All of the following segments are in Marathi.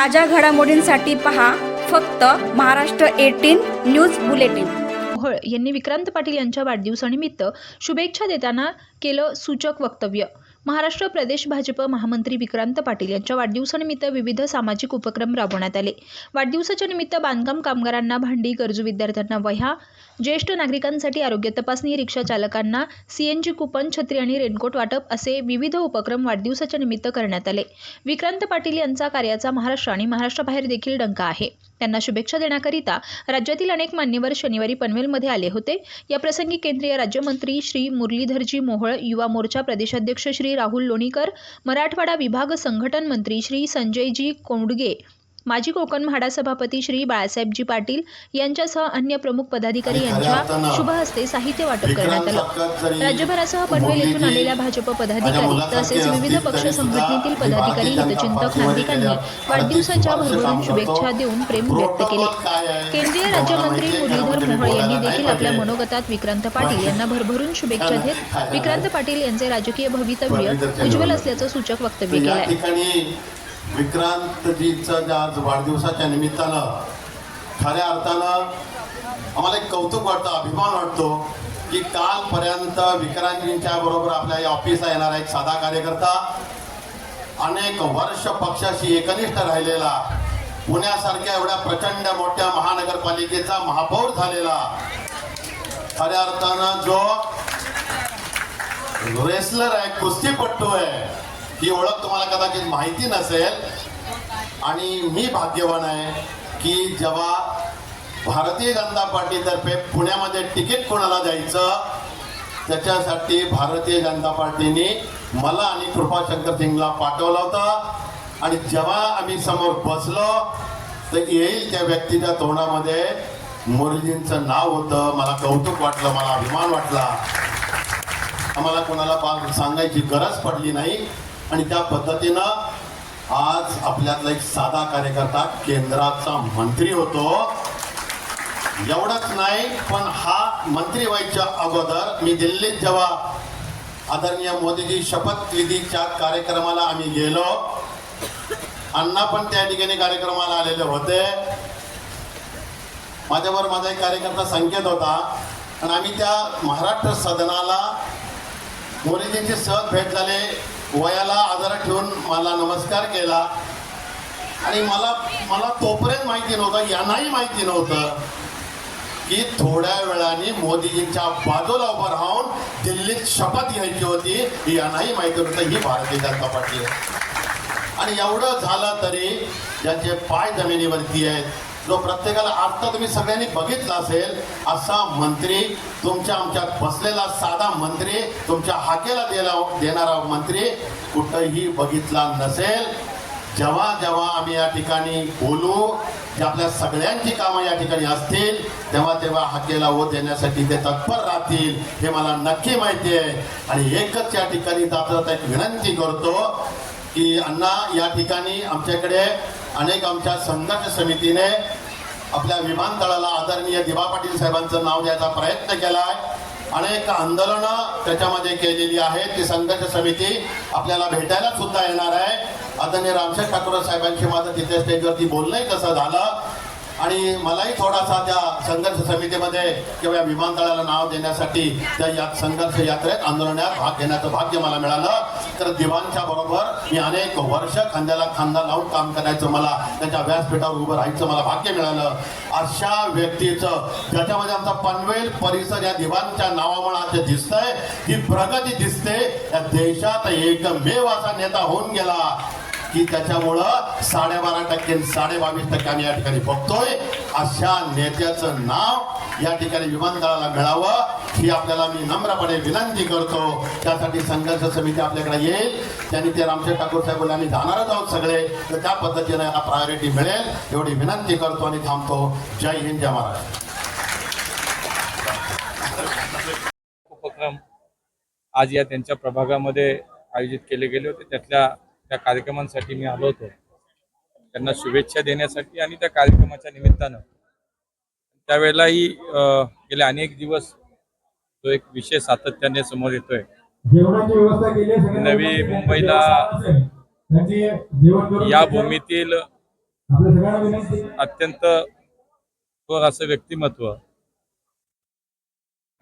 ताज्या घडामोडींसाठी पहा फक्त Maharashtra eighteen news bulletin. Mohol यांनी विक्रांत पाटील यांच्या वाढदिवसानिमित्त शुभेच्छा देताना केलं सूचक वक्तव्य. महाराष्ट्र प्रदेश भाजप महामंत्री विक्रांत पाटील यांच्या वाढदिवसानिमित्त विविध सामाजिक उपक्रम राबवण्यात आले. वाढदिवसाच्या निमित्त बांधकाम कामगारांना भांडी गरजू विद्यार्थ्यांना वह्या ज्येष्ठ नागरिकांसाठी आरोग्य तपासणी रिक्षा चालकांना सीएनजी कुपन छत्री आणि रेनकोट वाटप असे विविध उपक्रम वाढदिवसाच्या निमित्त करण्यात आले. विक्रांत पाटील यांचा कार्याचा महाराष्ट्र आणि महाराष्ट्राबाहेर देखील डंका आहे. त्यांना शुभेच्छा देण्याकरिता राज्यातील अनेक मान्यवर शनिवारी पनवेलमध्ये आले होते. या प्रसंगी केंद्रीय राज्यमंत्री श्री मुरलीधरजी मोहोळ युवा मोर्चा प्रदेशाध्यक्ष श्री राहुल लोणीकर मराठवाडा विभाग संघटन मंत्री श्री संजयजी कोंडगे माजी कोकण म्हाडा सभापती श्री बाळासाहेबजी पाटील यांच्यासह अन्य प्रमुख पदाधिकारी यांच्या शुभ हस्ते साहित्य वाटप करण्यात आलं. राज्यभरासह पनवेल येथून आलेल्या भाजप पदाधिकारी तसेच विविध पक्ष संघटनेतील पदाधिकारी हितचिंतक नागरिकांनी वाढदिवसाच्या भरभरून शुभेच्छा देऊन प्रेम व्यक्त केले. केंद्रीय राज्यमंत्री मुरलीधर मोहोळ यांनी देखील आपल्या मनोगतात विक्रांत पाटील यांना भरभरून शुभेच्छा देत विक्रांत पाटील यांचे राजकीय भवितव्य उज्ज्वल असल्याचं सूचक वक्तव्य केलं विक्रांतजीचा ज्या आज वाढदिवसाच्या निमित्तानं खऱ्या अर्थानं आम्हाला एक कौतुक वाटतं अभिमान वाटतो की कालपर्यंत विक्रांतजींच्या बरोबर आपल्या या ऑफिसला येणारा एक साधा कार्यकर्ता अनेक वर्ष पक्षाशी एकनिष्ठ राहिलेला पुण्यासारख्या एवढ्या प्रचंड मोठ्या महानगरपालिकेचा महापौर झालेला खऱ्या अर्थानं जो रेसलर आहे कुस्तीपट्टू आहे. ही ओळख तुम्हाला कदाचित माहिती नसेल. आणि मी भाग्यवान आहे की जेव्हा भारतीय जनता पार्टीतर्फे पुण्यामध्ये तिकीट कोणाला द्यायचं त्याच्यासाठी भारतीय जनता पार्टीने मला आणि कृपाशंकर सिंगला पाठवलं होतं. आणि जेव्हा आम्ही समोर बसलो तर येईल त्या व्यक्तीच्या तोंडामध्ये मुरलींचं नाव होतं. मला कौतुक वाटलं मला अभिमान वाटला. आम्हाला कोणाला सांगायची गरज पडली नाही. आणि त्या पद्धतीनं आज आपल्यातला एक साधा कार्यकर्ता केंद्राचा मंत्री होतो. एवढंच नाही पण हा मंत्री व्हायच्या अगोदर मी दिल्लीत जेव्हा आदरणीय मोदीजी शपथविधीच्या कार्यक्रमाला आम्ही गेलो अण्णा पण त्या ठिकाणी कार्यक्रमाला आलेले होते. माझ्यावर माझा एक कार्यकर्ता संकेत होता आणि आम्ही त्या महाराष्ट्र सदनाला मोदीजींची सहज भेट झाले वयाला आधार ठेवून मला नमस्कार केला. आणि मला मला तोपर्यंत माहिती नव्हतं यांनाही माहिती नव्हतं की थोड्या वेळाने मोदीजींच्या बाजूला उभं राहून दिल्लीत शपथ घ्यायची होती यांनाही माहिती नव्हतं ही भारतीय जनता पार्टी आणि एवढं झालं तरी ज्याचे पाय जमिनीवरती आहेत जो प्रत्येकाला आता तुम्ही सगळ्यांनी बघितला असेल असा मंत्री तुमच्या आमच्यात बसलेला साधा मंत्री तुमच्या हाकेला देला देणारा मंत्री कुठंही बघितला नसेल. जेव्हा जेव्हा आम्ही या ठिकाणी बोलू जे आपल्या सगळ्यांची कामं या ठिकाणी असतील तेव्हा तेव्हा हाकेला ओ देण्यासाठी ते तत्पर राहतील हे मला नक्की माहिती आहे. आणि एकच या ठिकाणी जाता जाता एक विनंती करतो की अण्णा या ठिकाणी आमच्याकडे अनेक आमच्या संघर्ष समितीने आपल्या विमानतळाला आदरणीय दिबा पाटील साहेबांचं नाव द्यायचा प्रयत्न केला आहे अनेक आंदोलनं त्याच्यामध्ये केलेली आहेत. ती संघर्ष समिती आपल्याला भेटायला सुद्धा येणार आहे. आदरणीय रामशेठ ठाकूर साहेबांशी माझं तिथे स्टेजवरती बोलणंही कसं झालं. आणि मलाही थोडासा त्या संघर्ष समितीमध्ये किंवा या विमानतळाला नाव देण्यासाठी त्या या संघर्ष यात्रेत आंदोलनात भाग घेण्याचं भाग्य मला मिळालं. तर दिवांच्या बरोबर मी अनेक वर्ष खांद्याला खांदा लावून काम करायचं मला त्याच्या व्यासपीठावर उभं राहायचं मला भाग्य मिळालं. अशा व्यक्तीचं ज्याच्यामध्ये आमचा पनवेल परिसर या दिवांच्या नावामुळे आज दिसतंय ही प्रगती दिसते. या देशात एकमेव असा नेता होऊन गेला. की त्याच्यामुळं साडेबारा टक्के साडे बावीस टक्के आम्ही या ठिकाणी बघतोय. अशा नेत्याचं नाव या ठिकाणी विमानतळाला मिळावं ही आपल्याला मी नम्रपणे विनंती करतो. त्यासाठी संघर्ष समिती आपल्याकडे येईल. त्यांनी ते रामशेठ ठाकूर साहेब बोलले आम्ही जाणारच आहोत सगळे. तर त्या पद्धतीने याला प्रायोरिटी मिळेल. एवढी विनंती करतो आणि थांबतो. जय हिंद जय महाराष्ट्र. उपक्रम आज या त्यांच्या प्रभागामध्ये आयोजित केले गेले होते. त्यातल्या त्या कार्यक्रमांसाठी मी आलो होतो. त्यांना शुभेच्छा देण्यासाठी आणि त्या कार्यक्रमाच्या निमित्तानं. त्यावेळेलाही गेले अनेक दिवस तो एक विषय सातत्याने समोर येतोय. नवी मुंबईला या. भूमीतील अत्यंत असं व्यक्तिमत्व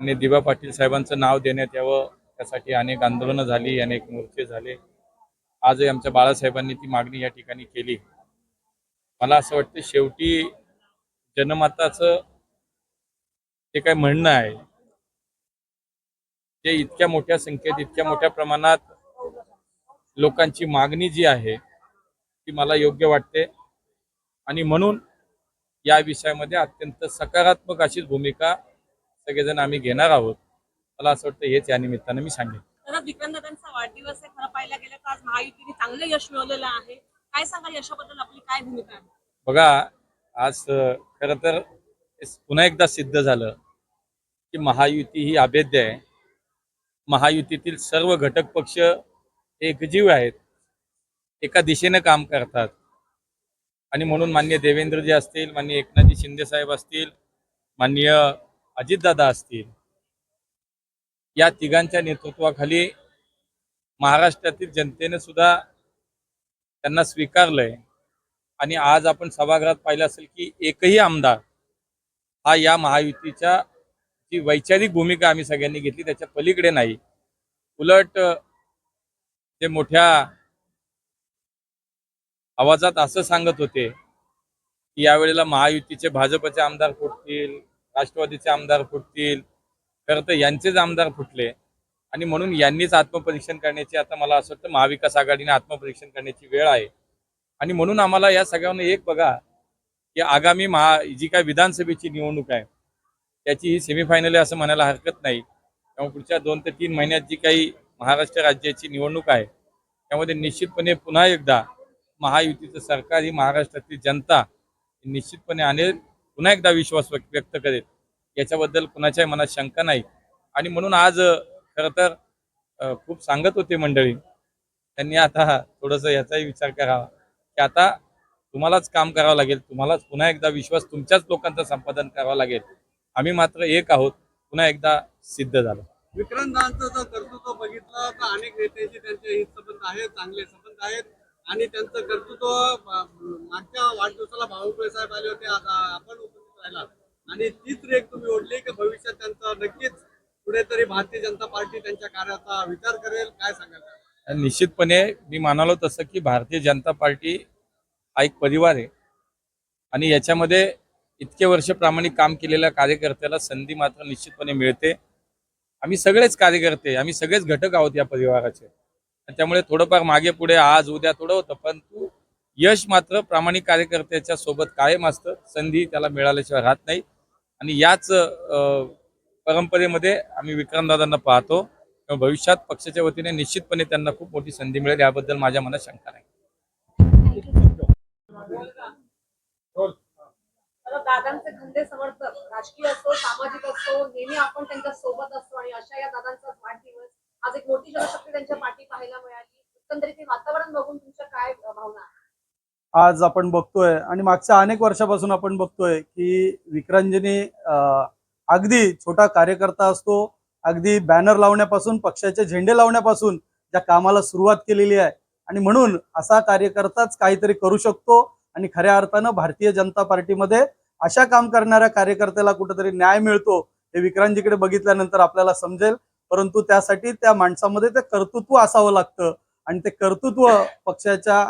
आणि दिबा पाटील साहेबांचं नाव देण्यात यावं त्यासाठी अनेक आंदोलनं झाली अनेक मोर्चे झाले. आजही आमच्या बाळासाहेबांनी ती मागणी या ठिकाणी केली. मला असं वाटतं शेवटी जनमताचं जे काय म्हणणं आहे ते इतक्या मोठ्या संख्येत इतक्या मोठ्या प्रमाणात लोकांची मागणी जी आहे ती मला योग्य वाटते. आणि म्हणून या विषयामध्ये अत्यंत सकारात्मक अशीच भूमिका सगळेजण आम्ही घेणार आहोत. मला असं वाटतं हेच या निमित्तानं मी सांगेन. खरंच विक्रमदादांचा वाढदिवस आहे खरं पाहायला गेलं तर आज महायुतीने चांगलं यश मिळवलेलं आहे. काय सांगाल यशाबद्दल आपली काय भूमिका आहे? बघा आज अं, खरं तर पुन्हा एकदा सिद्ध झालं की महायुती ही अभेद्य आहे. महायुतीतील सर्व घटक पक्ष एकजीव आहेत. एका दिशेनं काम करतात. आणि म्हणून मान्य देवेंद्रजी असतील मान्य एकनाथजी शिंदेसाहेब असतील मान्य अजितदादा असतील या तिघांच्या नेतृत्वाखाली महाराष्ट्रातील जनतेने सुद्धा त्यांना स्वीकारलंय. आणि आज आपण सभागृहात पाहिलं असेल की एकही आमदार हा या महायुतीच्या जी वैचारिक भूमिका आम्ही सगळ्यांनी घेतली त्याच्या पलीकडे नाही. उलट ते मोठ्या आवाजात असं सांगत होते की यावेळेला महायुतीचे भाजपचे आमदार फुटतील राष्ट्रवादीचे आमदार फुटतील खरं तर यांचेच आमदार फुटले. आणि म्हणून यांनीच आत्मपरीक्षण करण्याची आता मला असं वाटतं महाविकास आघाडीने आत्मपरीक्षण करण्याची वेळ आहे. आणि म्हणून आम्हाला या सगळ्यांना एक बघा की आगामी महा जी काय विधानसभेची निवडणूक आहे त्याची ही सेमीफायनल आहे असं म्हणायला हरकत नाही. त्यामुळे पुढच्या दोन ते तीन महिन्यात जी काही महाराष्ट्र राज्याची निवडणूक आहे त्यामध्ये निश्चितपणे पुन्हा एकदा महायुतीचं सरकार ही महाराष्ट्रातील जनता निश्चितपणे आणेल पुन्हा एकदा विश्वास व्यक्त करेल. याच्याबद्दल कुणाच्याही मनात शंका नाही. आणि म्हणून आज खरं तर खूप सांगत होते मंडळी त्यांनी आता थोडंसं याचाही विचार करावा. की आता तुम्हालाच काम करावं लागेल तुम्हालाच पुन्हा एकदा विश्वास तुमच्याच लोकांचं संपादन करावं लागेल. आम्ही मात्र एक आहोत पुन्हा एकदा सिद्ध झालं. विक्रांतांचं जर कर्तृत्व बघितलं तर अनेक नेत्यांशी त्यांचे हितसंबंध आहेत चांगले संबंध आहेत. आणि त्यांचं कर्तृत्व मागच्या वाढदिवसाला भाऊ साहेब आले होते आता आपण उपस्थित राहिला आणि तीच रेख तुम्ही ओढली की भविष्यात त्यांचा नक्कीच कुठेतरी भारतीय जनता पार्टी त्यांच्या कार्याचा विचार करेल. काय सांगाल? निश्चितपणे मी म्हणालो तसं की भारतीय जनता पार्टी हा एक परिवार आहे. आणि याच्यामध्ये इतके वर्ष प्रामाणिक काम केलेल्या कार्यकर्त्याला संधी मात्र निश्चितपणे मिळते. आम्ही सगळेच कार्यकर्ते आम्ही सगळेच घटक आहोत या परिवाराचे. आणि त्यामुळे थोडंफार मागे पुढे आज उद्या थोडं होतं परंतु यश मात्र प्रामाणिक कार्यकर्त्याच्या सोबत कायम असतं. संधी त्याला मिळाल्याशिवाय राहत नाही. आणि याच परंपरेमध्ये आम्ही विक्रमदादांना पाहतो. भविष्यात पक्षाच्या वतीने निश्चितपणे त्यांना खूप मोठी संधी मिळेल. याबद्दल माझ्या मनात शंका नाही. दादांचे खंदे समर्थक राजकीय असो सामाजिक असो नेहमी आपण त्यांच्यासोबत असतो आणि अशा या दादांचा वाढदिवस आज एक मोठी जनशक्ती त्यांच्या पाठी पाहायला मिळाली. एकंदरीत वातावरण बघून तुमच्या काय भावना आज आपण बघतोय आणि मागच्या अनेक वर्षापासून आपण बघतोय की विक्रांजनी अगदी छोटा कार्यकर्ता असतो. अगदी बॅनर लावण्यापासून पक्षाचे झेंडे लावण्यापासून ज्या कामाला सुरुवात केलेली आहे. आणि म्हणून असा कार्यकर्ताच काहीतरी करू शकतो आणि खऱ्या अर्थानं भारतीय जनता पार्टीमध्ये अशा काम करणाऱ्या कार्यकर्त्याला कुठेतरी न्याय मिळतो हे विक्रांतजीकडे बघितल्यानंतर आपल्याला समजेल. परंतु त्यासाठी त्या माणसामध्ये ते कर्तृत्व असावं लागतं. आणि ते कर्तृत्व पक्षाच्या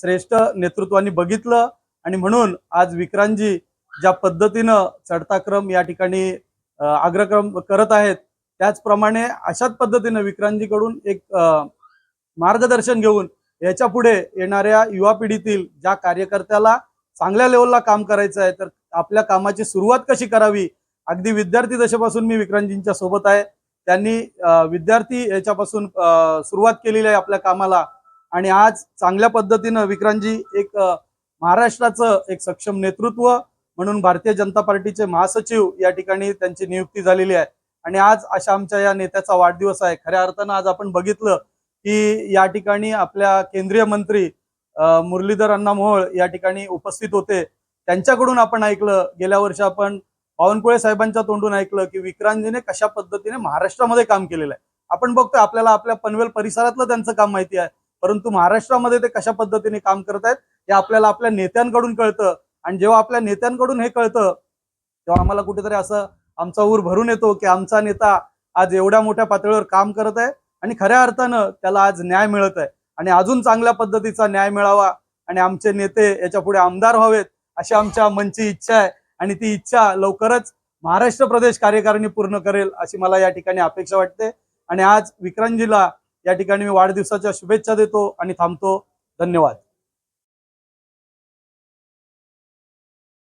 श्रेष्ठ नेतृत्वाने बघितलं आणि म्हणून आज विक्रांतजी ज्या पद्धतीनं चढता क्रम या ठिकाणी अग्रक्रम करत आहेत त्याचप्रमाणे अशाच पद्धतीनं विक्रांतजीकडून एक मार्गदर्शन घेऊन याच्यापुढे येणाऱ्या युवा पिढीतील ज्या कार्यकर्त्याला चांगल्या लेवलला काम करायचं आहे तर आपल्या कामाची सुरुवात कशी करावी? अगदी विद्यार्थी दशेपासून मी विक्रांतजींच्या सोबत आहे. त्यांनी विद्यार्थी याच्यापासून सुरुवात केलेली आहे आपल्या कामाला. आणि आज चांगल्या पद्धतीनं विक्रांतजी एक महाराष्ट्राचं एक सक्षम नेतृत्व म्हणून भारतीय जनता पार्टीचे महासचिव या ठिकाणी त्यांची नियुक्ती झालेली आहे. आणि आज अशा आमच्या या नेत्याचा वाढदिवस आहे. खऱ्या अर्थानं आज आपण बघितलं की या ठिकाणी आपल्या केंद्रीय मंत्री मुरलीधर अण्णा मोहोळ या ठिकाणी उपस्थित होते. त्यांच्याकडून आपण ऐकलं. गेल्या वर्षी आपण बावनकुळे साहेबांच्या तोंडून ऐकलं की विक्रांतजीने कशा पद्धतीने महाराष्ट्रामध्ये काम केलेलं आहे. आपण बघतोय आपल्याला आपल्या पनवेल परिसरातलं त्यांचं काम माहिती आहे. परंतु महाराष्ट्रामध्ये ते कशा पद्धतीने काम करत आहेत हे आपल्याला आपल्या नेत्यांकडून कळतं. आणि जेव्हा आपल्या नेत्यांकडून हे कळतं तेव्हा आम्हाला कुठेतरी असं आमचा ऊर भरून येतो की आमचा नेता आज एवढ्या मोठ्या पातळीवर काम करत आहे आणि खऱ्या अर्थानं त्याला आज न्याय मिळत आहे. आणि अजून चांगल्या पद्धतीचा न्याय मिळावा आणि आमचे नेते याच्यापुढे आमदार व्हावेत अशी आमच्या मनची इच्छा आहे. आणि ती इच्छा लवकरच महाराष्ट्र प्रदेश कार्यकारिणी पूर्ण करेल अशी मला या ठिकाणी अपेक्षा वाटते. आणि आज विक्रांतजीला या ठिकाणी मी वाढदिवसाच्या शुभेच्छा देतो आणि थांबतो. धन्यवाद.